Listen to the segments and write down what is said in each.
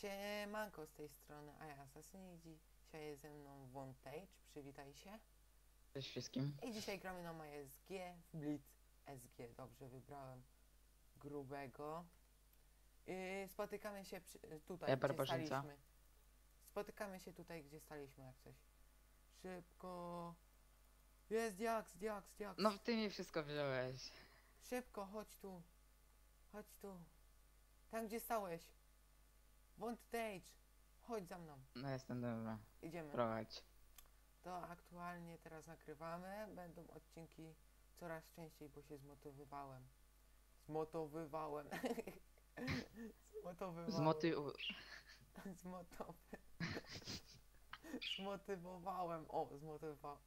Siemanko z tej strony, a ja Assassini, dzisiaj jest ze mną Vontage, przywitaj się. Cześć wszystkim. I dzisiaj gramy na MySG w Blitz SG, dobrze wybrałem grubego. Yy, spotykamy się przy, tutaj, Ja gdzie barbarzyńca. staliśmy. Spotykamy się tutaj, gdzie staliśmy jak coś. Szybko. Jest Diaks, Diaks, Diaks. No ty mi wszystko wziąłeś. Szybko, chodź tu. Chodź tu. Tam, gdzie stałeś. Vontage, chodź za mną. No jestem dobra. Idziemy. Prowadź. To aktualnie teraz nagrywamy. Będą odcinki coraz częściej, bo się zmotywowałem. Zmotowywałem. Zmotowywałem. Zmoty... Zmotowy... Zmotywowałem. O, zmotywował.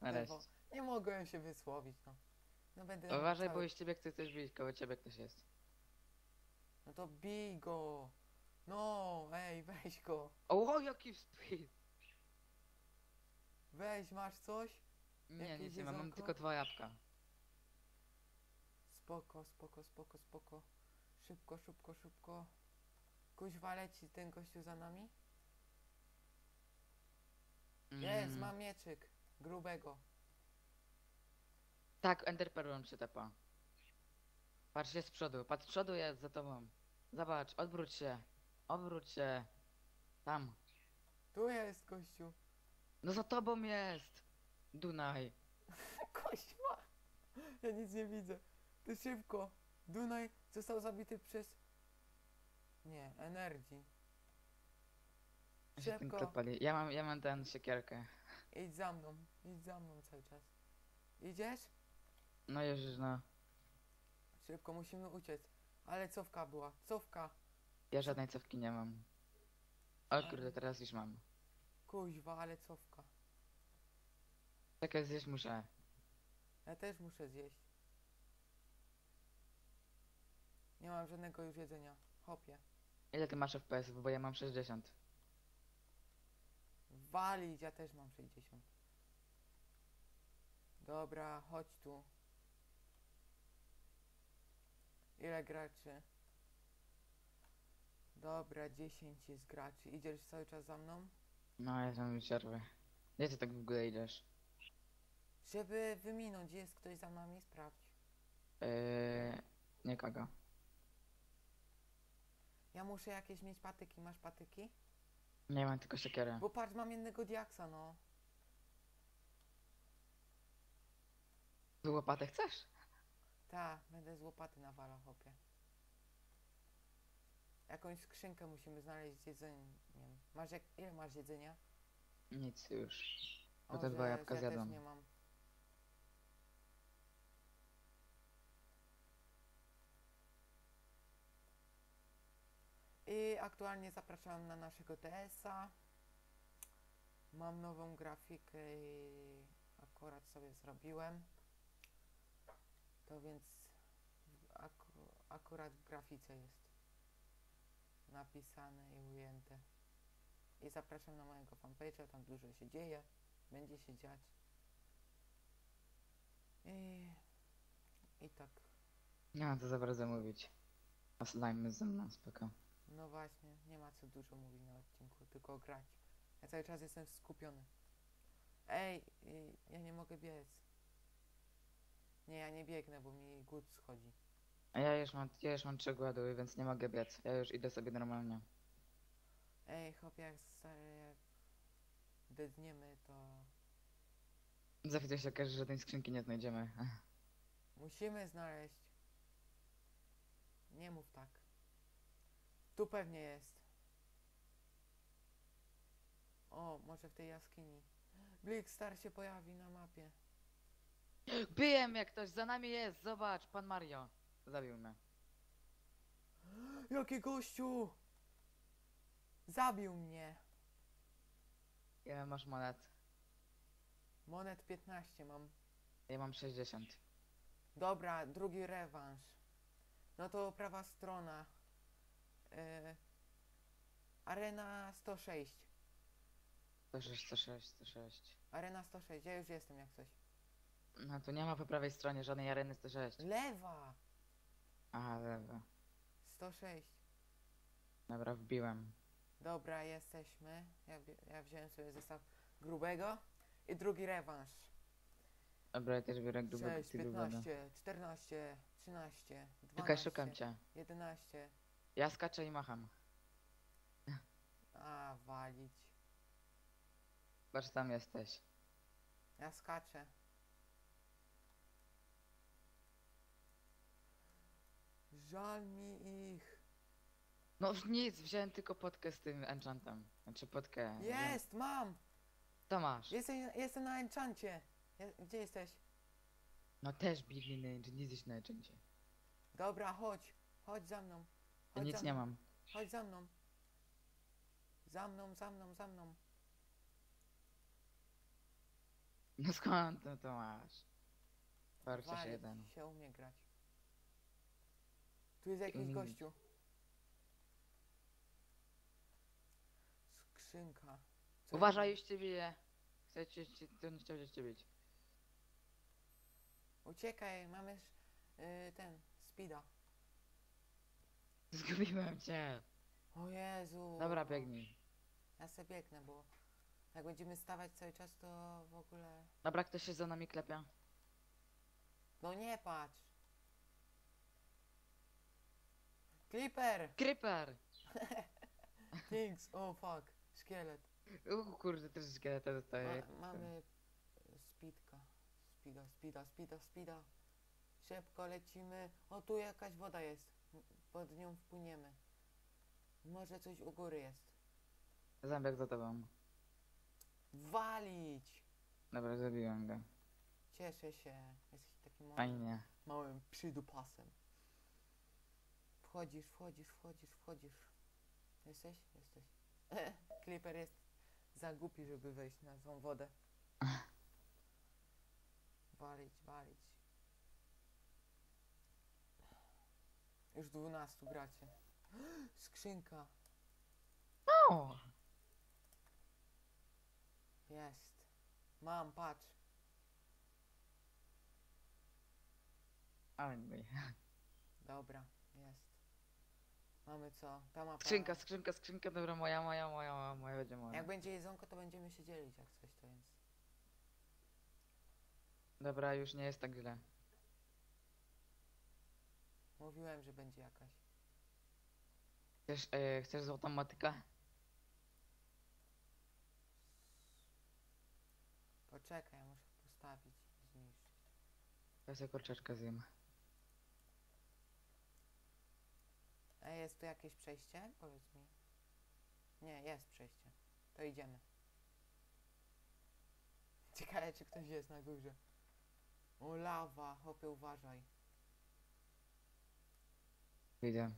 Nareszcie. Motywo... Nie mogłem się wysłowić, no. No będę... Uważaj, cały- bo jeśli ciebie chce coś bić, koło ciebie ktoś jest. No to bij go. No, ej, weź go. O, jaki speed! Weź, masz coś? Nie, Jakieś nic nie mam, mam jedzonko? tylko dwa jabłka. Spoko, spoko, spoko, spoko. Szybko, szybko, szybko. Kuźwa leci ten gościu za nami? Jest, Mm. mam mieczyk. Grubego. Tak, Ender Perlą się tepa. Patrz, jest z przodu, patrz, z przodu jest za tobą. Zobacz, odwróć się. Odwróć się. Tam. Tu jest gościu. No za tobą jest! Dunaj. Koźma! Ja nic nie widzę. Ty szybko. Dunaj został zabity przez... Nie, Energy. Ja się Szybko. klepali. Ja mam, ja mam ten siekierkę. Idź za mną. Idź za mną cały czas. Idziesz? No już, no. Szybko, musimy uciec. Ale cofka była. Cofka. Ja żadnej cofki nie mam. O kurde, teraz już mam. Kuźwa, ale cofka. Czekaj, zjeść muszę. Ja też muszę zjeść. Nie mam żadnego już jedzenia. Hopie. Ile ty masz FPS? Bo ja mam 60. Walić, ja też mam 60. Dobra, chodź tu. Ile graczy? Dobra, 10 jest graczy. Idziesz cały czas za mną? No, ja tam przerwę. Gdzie ty tak w ogóle idziesz? Żeby wyminąć, jest ktoś za nami, sprawdź. Eee, nikogo. Ja muszę jakieś mieć patyki. Masz patyki? Nie mam tylko siekierę. Bo patrz, mam jednego diaksa, no. Łopatę chcesz? Ta, będę z łopaty nawalał, hopie. Jakąś skrzynkę musimy znaleźć z jedzeniem. Masz jak... Ile masz jedzenia? Nic już. O, Bo te dwa jabłka ja też zjadłem. nie mam. I aktualnie zapraszam na naszego TS-a. Mam nową grafikę i akurat sobie zrobiłem. To więc akurat w grafice jest napisane i ujęte. I zapraszam na mojego fanpage'a, tam dużo się dzieje, będzie się dziać. I, i tak, Nie mam co za bardzo mówić. A slime ze mną, spoko. no właśnie, nie ma co dużo mówić na odcinku, tylko grać. Ja cały czas jestem skupiony. Ej, ja nie mogę biec. Nie, ja nie biegnę, bo mi głód schodzi. A ja już mam, ja już mam trzy głodu, więc nie mogę biec. Ja już idę sobie normalnie. Ej, chłopie, jak, stary, jak dedniemy, to Za chwilę się okaże, że tej skrzynki nie znajdziemy. musimy znaleźć. Nie mów tak. Tu pewnie jest. O, może w tej jaskini. Blik Star się pojawi na mapie. Bijem jak ktoś, za nami jest, zobacz, pan Mario. Zabił mnie. Jaki gościu! Zabił mnie. Ile masz monet? Monet 15 mam. Ja mam 60. Dobra, drugi rewanż. No to prawa strona. E, arena 106. 106, 106, 106. Arena 106, ja już jestem jak coś. No tu nie ma po prawej stronie żadnej areny 106. Lewa! Aha, dobra. 106. Dobra, wbiłem. Dobra, jesteśmy. Ja, ja wziąłem sobie zestaw grubego i drugi rewanż. Dobra, ja też biorę grubego 6, ty grubego. 15, 14, 13, 12, Czekaj, szukam cię. 11. Ja skaczę i macham. A, walić. Patrz, tam jesteś. Ja skaczę. Żal mi ich. No nic, wziąłem tylko potkę z tym enchantem. Znaczy wiem. Jest, mam! To masz. Jestem, jestem na enchancie. Je- Gdzie jesteś? No też na enchant, nie jesteś na enchancie. Dobra, chodź. Chodź za mną. Ja Chodź nic za nie mną. mam. Chodź za mną. Za mną, za mną, za mną. No skąd to, to masz? Chociaż Walić jeden. się umie grać. Tu jest jakiś umie gościu. Skrzynka. Co Uważaj, już cię bije. To nie chciał cię bić. Uciekaj, mamy sz- y, ten, speeda. Zgubiłem cię. O Jezu. Dobra, biegnij. Ja se biegnę, bo jak będziemy stawać cały czas, to w ogóle... Dobra, ktoś się za nami klepia. No nie patrz. Clipper! Creeper! Things, oh fuck. Szkielet. U kurde, też szkieleta dostaję. Ma, mamy speedka. Speeda, speeda, speeda, speeda. Szybko lecimy. O, tu jakaś woda jest. Pod nią wpłyniemy. Może coś u góry jest. Zębiak za tobą. Walić! Dobra, zabiłem go. Cieszę się. Jesteś takim małym, Fajnie. małym przydupasem. Wchodzisz, wchodzisz, wchodzisz, wchodzisz. Jesteś? Jesteś. Clipper jest za głupi, żeby wejść na tą wodę. Walić, walić. Już dwunastu gracie. Skrzynka. O! Jest. Mam, patrz. Ale mój. Dobra, jest. Mamy co? Ta mapa. Skrzynka, skrzynka, skrzynka, dobra, moja, moja, moja, moja, moja będzie moja. Jak będzie jedzonko, to będziemy się dzielić jak coś, to więc. Dobra, już nie jest tak źle. Mówiłem, że będzie jakaś. Chcesz, e, chcesz złotą motykę? Poczekaj, muszę postawić i zniszczyć. Ja sobie kurczaczkę zjem. Jest tu jakieś przejście? Powiedz mi. Nie, jest przejście. To idziemy. Ciekawe, czy ktoś jest na górze. O, lawa, hopie, uważaj. Widzę.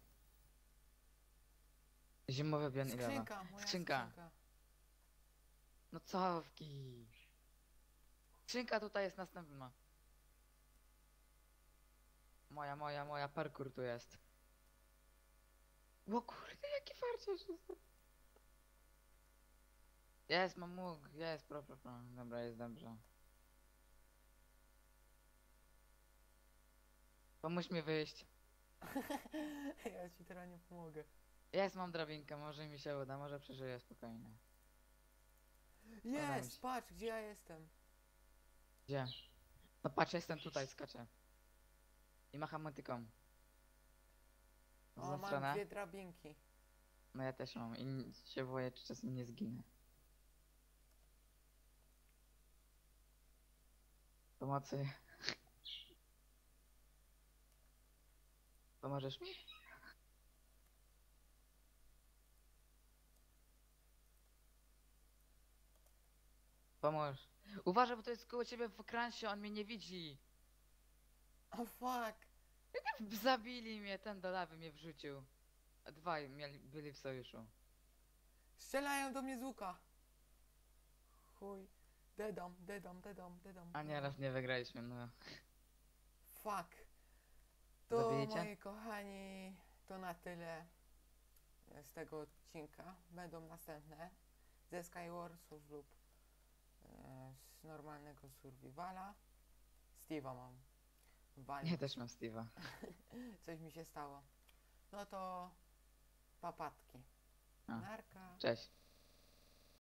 Zimowy bion i lawa. Skrzynka, moja Skrzynka. skrzynka. No cofki. Skrzynka tutaj jest następna. Moja, moja, moja, parkour tu jest. O kurde, jaki farciarz jest. Jest, mam mógł, jest, pro, pro, pro. Dobra, jest dobrze. Pomóż mi wyjść. ja ci teraz nie pomogę. Jest, mam drabinkę, może mi się uda, może przeżyję spokojnie. mi Jest, się. patrz, gdzie ja jestem. Gdzie? No patrz, jestem tutaj, skaczę. I macham motyką. O, mam stronę? dwie drabinki. No ja też mam i się boję, czy czasem nie zginę. Pomocy. Pomożesz mi? Pomóż. Uważaj, bo to jest koło ciebie w kransie, on mnie nie widzi. O fuck. Zabili mnie, ten do lawy mnie wrzucił. A Dwaj mieli, byli w sojuszu. Strzelają do mnie z łuka. Chuj. Dedam, dedam, dedam, dedam. A nie, raz nie wygraliśmy, no. Fuck. To Zabijecie? moi kochani, to na tyle z tego odcinka. Będą następne ze Skywarsów lub e, z normalnego survivala. Steve'a mam. Wali. Ja też mam Steve'a. Coś mi się stało. No to papatki. A. Narka. Cześć.